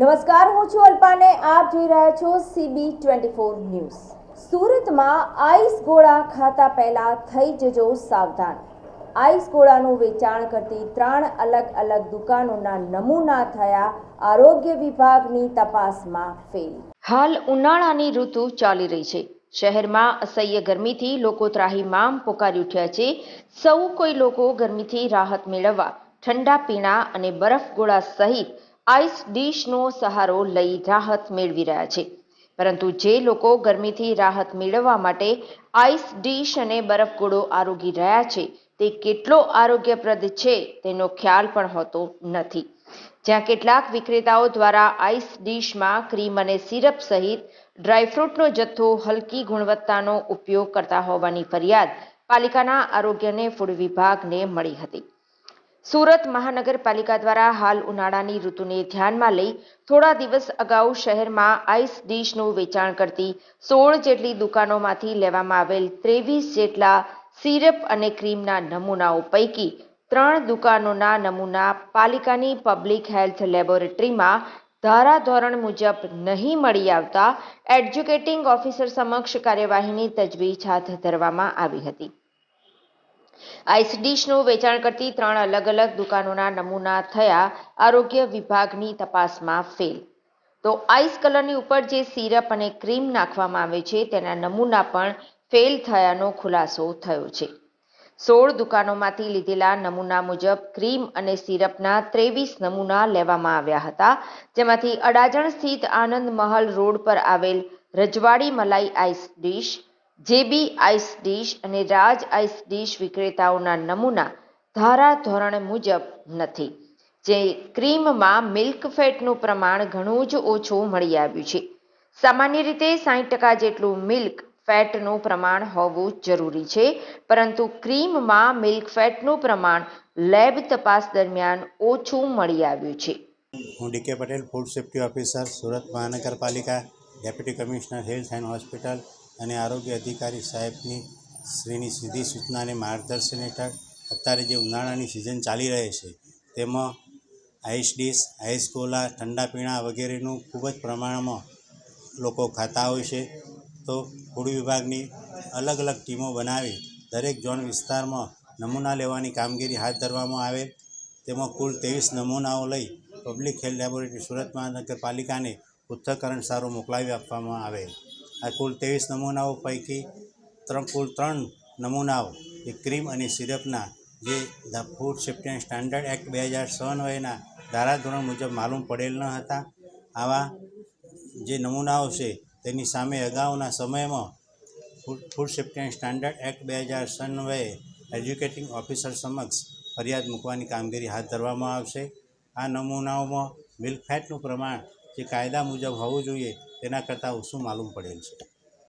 નમસ્કાર, હું છું અલ્પાને. આપ જોઈ રહ્યા છો સીબી ટ્વેન્ટી ફોર ન્યૂઝ. સુરતમાં આઈસ ગોળા ખાતા પહેલા થઈ જજો સાવધાન. આઈસ ગોળાનું વેચાણ કરતી ત્રણ અલગ અલગ દુકાનોના નમૂના થયા આરોગ્ય વિભાગની તપાસમાં ફેલ હાલ ઉનાળાની ઋતુ ચાલી રહી છે. શહેરમાં અસહ્ય ગરમીથી લોકો ત્રાહીમામ પોકારી ઉઠ્યા છે. સૌ કોઈ લોકો ગરમીથી રાહત મેળવવા ઠંડા પીણા અને બરફ ગોળા સહિત આઈસ ડીશનો સહારો લઈ રાહત મેળવી રહ્યા છે. પરંતુ જે લોકો ગરમીથી રાહત મેળવવા માટે આઈસ ડીશ અને બરફ ગોળો આરોગી રહ્યા છે, તે કેટલો આરોગ્યપ્રદ છે તેનો ખ્યાલ પણ હોતો નથી. જ્યાં કેટલાક વિક્રેતાઓ દ્વારા આઈસ ડીશમાં ક્રીમ અને સિરપ સહિત ડ્રાયફ્રૂટનો જથ્થો હલકી ગુણવત્તાનો ઉપયોગ કરતા હોવાની ફરિયાદ પાલિકાના આરોગ્યને ફૂડ વિભાગને મળી હતી. સુરત મહાનગરપાલિકા દ્વારા હાલ ઉનાળાની ઋતુને ધ્યાનમાં લઈ થોડા દિવસ અગાઉ શહેરમાં આઈસ ડીશનું વેચાણ કરતી સોળ જેટલી દુકાનોમાંથી લેવામાં આવેલ ત્રેવીસ જેટલા સિરપ અને ક્રીમના નમૂનાઓ પૈકી ત્રણ દુકાનોના નમૂના પાલિકાની પબ્લિક હેલ્થ લેબોરેટરીમાં ધારાધોરણ મુજબ નહીં મળી આવતા એડ્યુકેટિંગ ઓફિસર સમક્ષ કાર્યવાહીની તજવીજ હાથ ધરવામાં આવી હતી. આઈસ ડીશનું વેચાણ કરતી ત્રણ અલગ અલગ દુકાનોના નમૂના થયા, આરોગ્ય વિભાગની તપાસમાં ફેલ તો આઈસ કલરની ઉપર જે સિરપ અને ક્રીમ નાખવામાં આવે છે, તેના નમૂના પણ ફેલ થયાનો ખુલાસો થયો છે. સોળ દુકાનોમાંથી લીધેલા નમૂના મુજબ ક્રીમ અને સિરપના ત્રેવીસ નમૂના લેવામાં આવ્યા હતા, જેમાંથી અડાજણ સ્થિત આનંદ મહલ રોડ પર આવેલ રજવાડી મલાઈ ice dish JB ice dish અને રાજ આઈસ ડીશ વિક્રેતાઓના નમૂના ધારા ધોરણ મુજબ નથી, જે ક્રીમમાં મિલ્ક ફેટનું પ્રમાણ ઘણું જ ઓછું મળી આવ્યું છે. સામાન્ય રીતે સાહીઠ ટકા જેટલું મિલ્ક ફેટનું પ્રમાણ હોવું જરૂરી છે, પરંતુ ક્રીમમાં મિલ્ક ફેટનું પ્રમાણ લેબ તપાસ દરમિયાન ઓછું મળી આવ્યું છે. હું DK Patel, food safety officer, Surat મહાનગરપાલિકા deputy commissioner, health and hospital અને આરોગ્ય અધિકારી સાહેબની શ્રીની સીધી સૂચના અને માર્ગદર્શન હેઠળ અત્યારે જે ઉનાળાની સિઝન ચાલી રહી છે, તેમાં આઈસ ડીશ, આઈસ કોલા ઠંડા પીણા વગેરેનું ખૂબ જ પ્રમાણમાં લોકો ખાતા હોય છે. તો ફૂડ વિભાગની અલગ અલગ ટીમો બનાવી દરેક ઝોન વિસ્તારમાં નમૂના લેવાની કામગીરી હાથ ધરવામાં આવે. તેમાં કુલ ત્રેવીસ નમૂનાઓ લઈ પબ્લિક હેલ્થ લેબોરેટરી સુરત મહાનગરપાલિકાને પૃથ્થકરણ સારું મોકલાવી આપવામાં આવે. આ કુલ ત્રેવીસ નમૂનાઓ પૈકી ત્રણ, કુલ ત્રણ નમૂનાઓ એ ક્રીમ અને સિરપના જે the food safety and standard act બે હજાર અન્વયના ધારાધોરણ મુજબ માલુમ પડેલ ન હતા. આવા જે નમૂનાઓ છે, તેની સામે અગાઉના સમયમાં food food safety and standard act બે હજાર અન્વયે એજ્યુકેટિંગ ઓફિસર સમક્ષ ફરિયાદ મૂકવાની કામગીરી હાથ ધરવામાં આવશે. આ નમૂનાઓમાં મિલ્ક ફેટનું પ્રમાણ જે કાયદા મુજબ હોવું જોઈએ તેના કરતાં ઓછું માલુમ પડેલ છે.